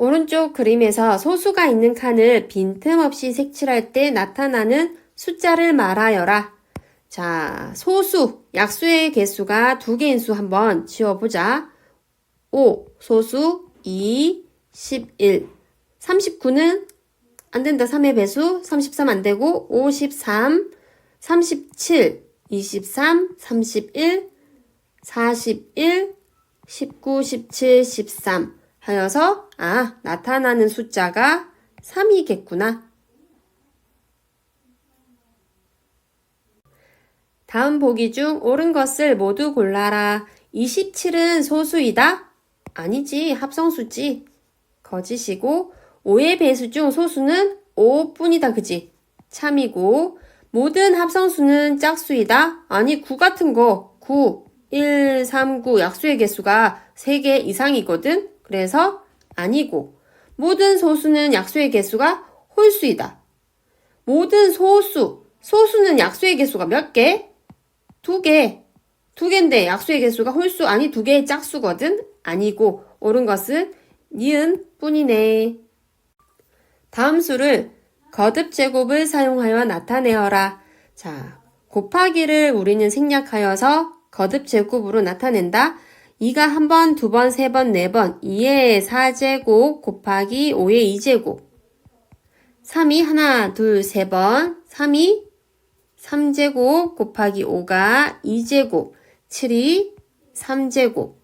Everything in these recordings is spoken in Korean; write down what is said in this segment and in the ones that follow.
오른쪽 그림에서 소수가 있는 칸을 빈틈없이 색칠할 때 나타나는 숫자를 말하여라. 자, 소수, 약수의 개수가 두 개인 수 한번 지워보자. 5, 소수, 2, 11. 39는 안 된다. 3의 배수, 33 안 되고, 53, 37, 23, 31, 41, 19, 17, 13 하여서 아, 나타나는 숫자가 3이겠구나. 다음 보기 중 옳은 것을 모두 골라라. 27은 소수이다? 아니지, 합성수지. 거짓이고, 5의 배수 중 소수는 5뿐이다, 그지? 참이고, 모든 합성수는 짝수이다? 아니, 9 같은 거, 9, 1, 3, 9 약수의 개수가 3개 이상이거든? 그래서 아니고, 모든 소수는 약수의 개수가 홀수이다. 모든 소수, 소수는 약수의 개수가 몇 개? 두 개. 두 개인데 약수의 개수가 홀수 아니 두 개의 짝수거든? 아니고 옳은 것은 니은 뿐이네. 다음 수를 거듭 제곱을 사용하여 나타내어라. 자, 곱하기를 우리는 생략하여서 거듭 제곱으로 나타낸다. 2가 한 번, 두 번, 세 번, 네 번, 2의 4제곱 곱하기 5의 2제곱. 3이 하나, 둘, 세 번, 3이 3제곱 곱하기 5가 2제곱, 7이 3제곱.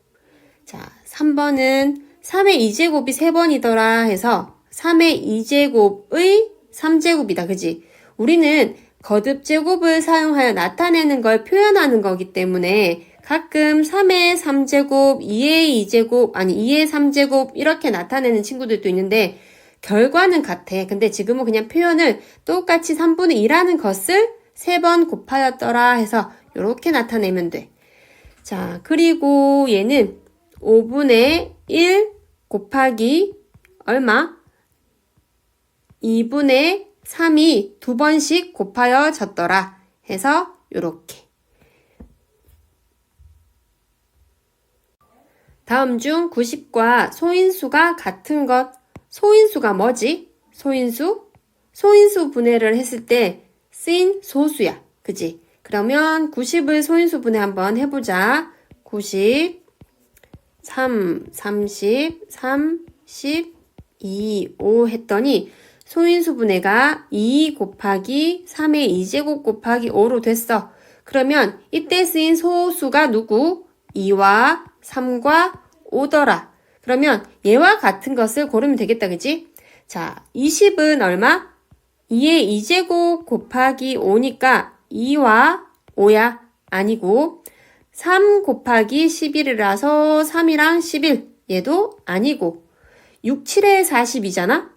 자, 3번은 3의 2제곱이 3번이더라 해서 3의 2제곱의 3제곱이다. 그지? 우리는 거듭 제곱을 사용하여 나타내는 걸 표현하는 거기 때문에 가끔 3의 3제곱, 2의 2제곱, 아니 2의 3제곱 이렇게 나타내는 친구들도 있는데 결과는 같아. 근데 지금은 그냥 표현을 똑같이 3분의 2라는 것을 3번 곱하였더라 해서 이렇게 나타내면 돼. 자, 그리고 얘는 5분의 1 곱하기 얼마? 2분의 3이 두 번씩 곱하여졌더라 해서 이렇게. 다음 중 90과 소인수가 같은 것. 소인수가 뭐지? 소인수? 소인수 분해를 했을 때 쓰인 소수야. 그지? 그러면 90을 소인수 분해 한번 해보자. 90, 3, 30, 30, 2, 5 했더니 소인수 분해가 2 곱하기 3의 2제곱 곱하기 5로 됐어. 그러면 이때 쓰인 소수가 누구? 2와 3과 5더라. 그러면 얘와 같은 것을 고르면 되겠다, 그지? 자, 20은 얼마? 2의 2제곱 곱하기 5니까 2와 5야. 아니고 3 곱하기 11이라서 3이랑 11 얘도 아니고 6, 7에 40이잖아?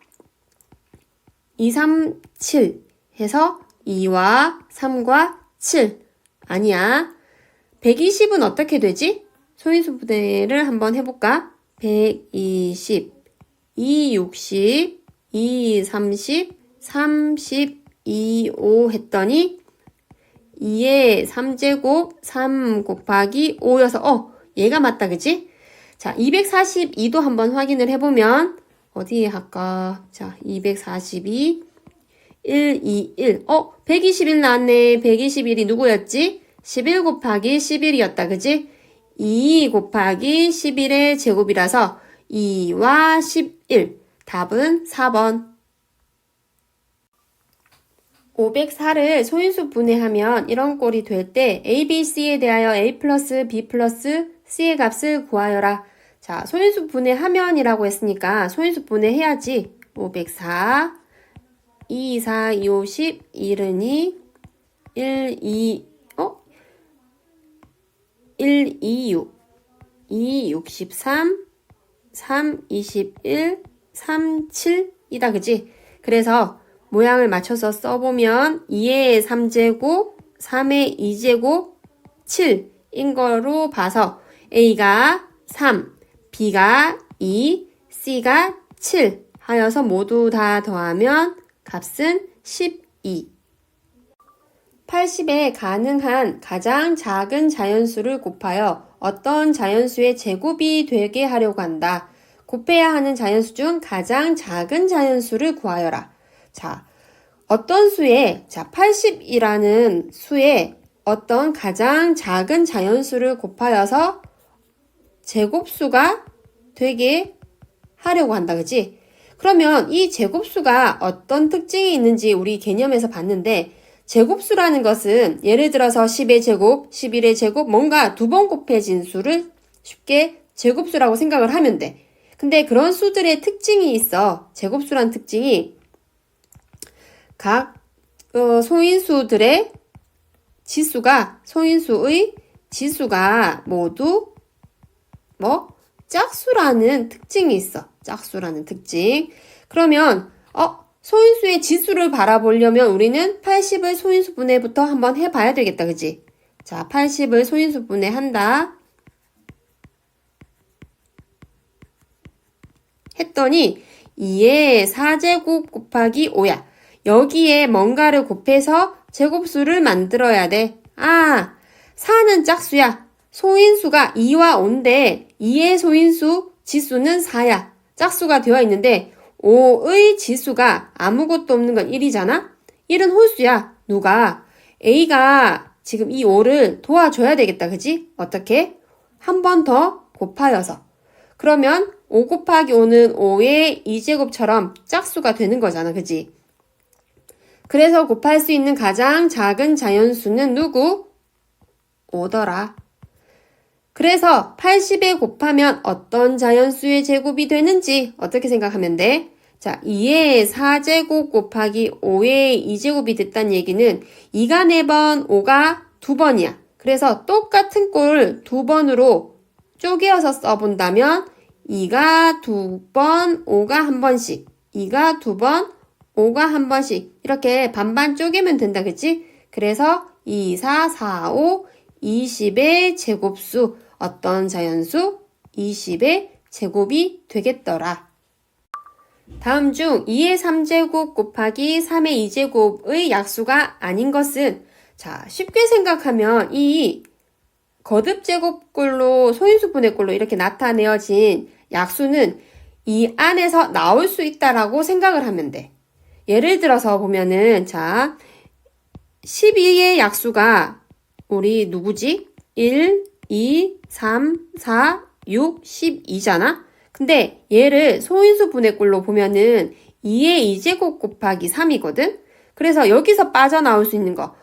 2, 3, 7 해서 2와 3과 7 아니야. 120은 어떻게 되지? 소인수 분해를 한번 해볼까? 120, 2, 60, 2, 30, 30, 2, 5 했더니 2의 3제곱 3 곱하기 5여서 어 얘가 맞다 그지? 자 242도 한번 확인을 해보면 어디에 할까? 자 242, 1, 2, 1 어? 121 나왔네 121이 누구였지? 11 곱하기 11이었다 그지? 2 곱하기 11의 제곱이라서 2와 11 답은 4번 504를 소인수 분해하면 이런 꼴이 될 때 A, B, C에 대하여 A 플러스 B 플러스 C의 값을 구하여라. 자, 소인수 분해하면이라고 했으니까 소인수 분해해야지. 504, 2, 4, 2, 5, 10, 1은 2, 1, 2, 어? 1, 2, 6, 2, 63, 3, 21, 3, 7이다, 그지? 그래서 모양을 맞춰서 써보면 2의 3제곱, 3의 2제곱, 7인 거로 봐서 A가 3, B가 2, C가 7 하여서 모두 다 더하면 값은 12. 80에 가능한 가장 작은 자연수를 곱하여 어떤 자연수의 제곱이 되게 하려고 한다. 곱해야 하는 자연수 중 가장 작은 자연수를 구하여라. 자, 어떤 수에, 자, 80이라는 수에 어떤 가장 작은 자연수를 곱하여서 제곱수가 되게 하려고 한다, 그지? 그러면 이 제곱수가 어떤 특징이 있는지 우리 개념에서 봤는데, 제곱수라는 것은 예를 들어서 10의 제곱, 11의 제곱, 뭔가 두 번 곱해진 수를 쉽게 제곱수라고 생각을 하면 돼. 근데 그런 수들의 특징이 있어. 제곱수란 특징이 각 어, 소인수들의 지수가 소인수의 지수가 모두 뭐 짝수라는 특징이 있어. 짝수라는 특징. 그러면 어 소인수의 지수를 바라보려면 우리는 80을 소인수 분해부터 한번 해봐야 되겠다, 그지? 자, 80을 소인수 분해 한다. 했더니 2의 4제곱 곱하기 5야. 여기에 뭔가를 곱해서 제곱수를 만들어야 돼. 아, 4는 짝수야. 소인수가 2와 5인데 2의 소인수 지수는 4야. 짝수가 되어 있는데 5의 지수가 아무것도 없는 건 1이잖아? 1은 홀수야. 누가? A가 지금 이 5를 도와줘야 되겠다. 그지? 어떻게? 한 번 더 곱하여서. 그러면 5 곱하기 5는 5의 2제곱처럼 짝수가 되는 거잖아. 그지? 그래서 곱할 수 있는 가장 작은 자연수는 누구? 5더라. 그래서 80에 곱하면 어떤 자연수의 제곱이 되는지 어떻게 생각하면 돼? 자, 2의 4제곱 곱하기 5의 2제곱이 됐다는 얘기는 2가 4번, 5가 2번이야. 그래서 똑같은 꼴두 번으로 쪼개어서 써본다면 2가 두 번, 5가 한 번씩. 2가 두 번, 5가 한 번씩. 이렇게 반반 쪼개면 된다, 그치? 그래서 2, 4, 4, 5, 20의 제곱수. 어떤 자연수? 20의 제곱이 되겠더라. 다음 중 2의 3제곱 곱하기 3의 2제곱의 약수가 아닌 것은 자, 쉽게 생각하면 이 거듭 제곱꼴로 소인수분의 꼴로 이렇게 나타내어진 약수는 이 안에서 나올 수 있다라고 생각을 하면 돼. 예를 들어서 보면은 자 12의 약수가 우리 누구지? 1, 2, 3, 4, 6, 12잖아? 근데 얘를 소인수 분해꼴로 보면은 2의 2제곱 곱하기 3이거든? 그래서 여기서 빠져나올 수 있는 거.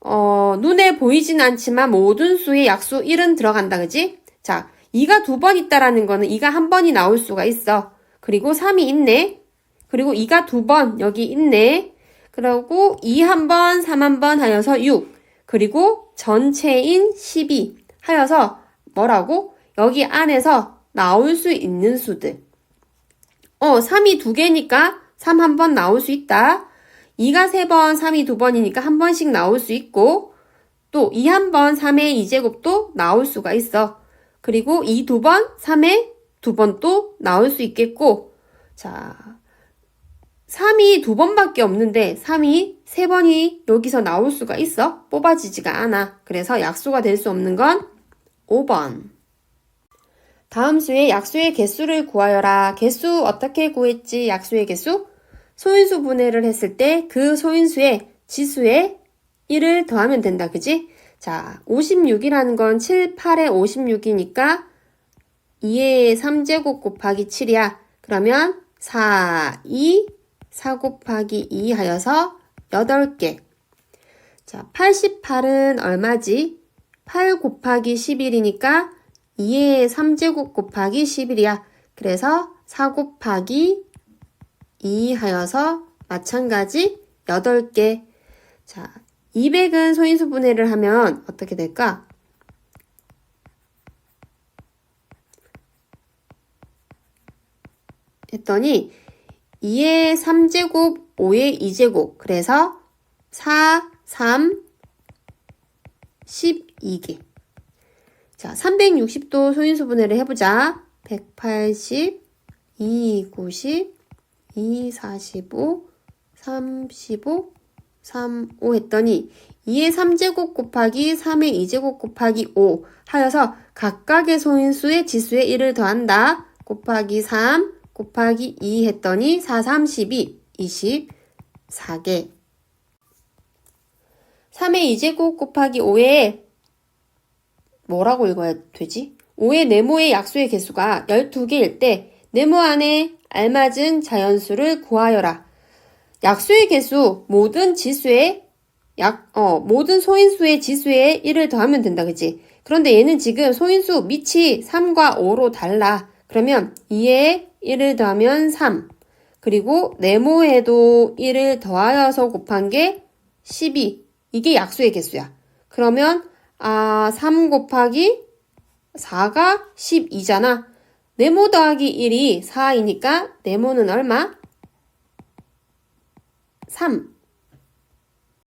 어, 눈에 보이진 않지만 모든 수의 약수 1은 들어간다, 그지? 자, 2가 두 번 있다라는 거는 2가 한 번이 나올 수가 있어. 그리고 3이 있네. 그리고 2가 두 번 여기 있네. 그리고 2 한 번, 3 한 번 하여서 6. 그리고 전체인 12 하여서 뭐라고? 여기 안에서 나올 수 있는 수들. 어, 3이 두 개니까 3 한 번 나올 수 있다. 2가 세 번, 3이 두 번이니까 한 번씩 나올 수 있고, 또 2 한 번, 3의 2제곱도 나올 수가 있어. 그리고 2 두 번, 3의 두 번 또 나올 수 있겠고, 자, 3이 두 번밖에 없는데 3이 세 번이 여기서 나올 수가 있어? 뽑아지지가 않아. 그래서 약수가 될 수 없는 건 5번. 다음 수의 약수의 개수를 구하여라. 개수 어떻게 구했지? 약수의 개수? 소인수 분해를 했을 때 그 소인수의 지수에 1을 더하면 된다. 그지? 자, 56이라는 건 7, 8에 56이니까 2의 3제곱 곱하기 7이야. 그러면 4, 2, 4 곱하기 2 하여서 8개. 자, 88은 얼마지? 8 곱하기 11이니까 2의 3제곱 곱하기 11이야. 그래서 4 곱하기 2 하여서 마찬가지 8개. 자, 200은 소인수 분해를 하면 어떻게 될까? 했더니 2의 3제곱, 5의 2제곱. 그래서 4, 3, 12개. 자, 360도 소인수 분해를 해보자. 180, 2, 90, 2, 45, 35, 3, 5 했더니 2의 3제곱 곱하기 3의 2제곱 곱하기 5 하여서 각각의 소인수의 지수에 1을 더한다. 곱하기 3 곱하기 2 했더니 4, 3, 12, 24개. 3의 2제곱 곱하기 5의 뭐라고 읽어야 되지? 5의 네모의 약수의 개수가 12개일 때 네모 안에 알맞은 자연수를 구하여라. 약수의 개수 모든 지수의 약, 어, 모든 소인수의 지수에 1을 더하면 된다, 그치? 그런데 얘는 지금 소인수 밑이 3과 5로 달라. 그러면 2에 1을 더하면 3. 그리고 네모에도 1을 더하여서 곱한 게 12. 이게 약수의 개수야. 그러면, 아, 3 곱하기 4가 12잖아. 네모 더하기 1이 4이니까 네모는 얼마? 3.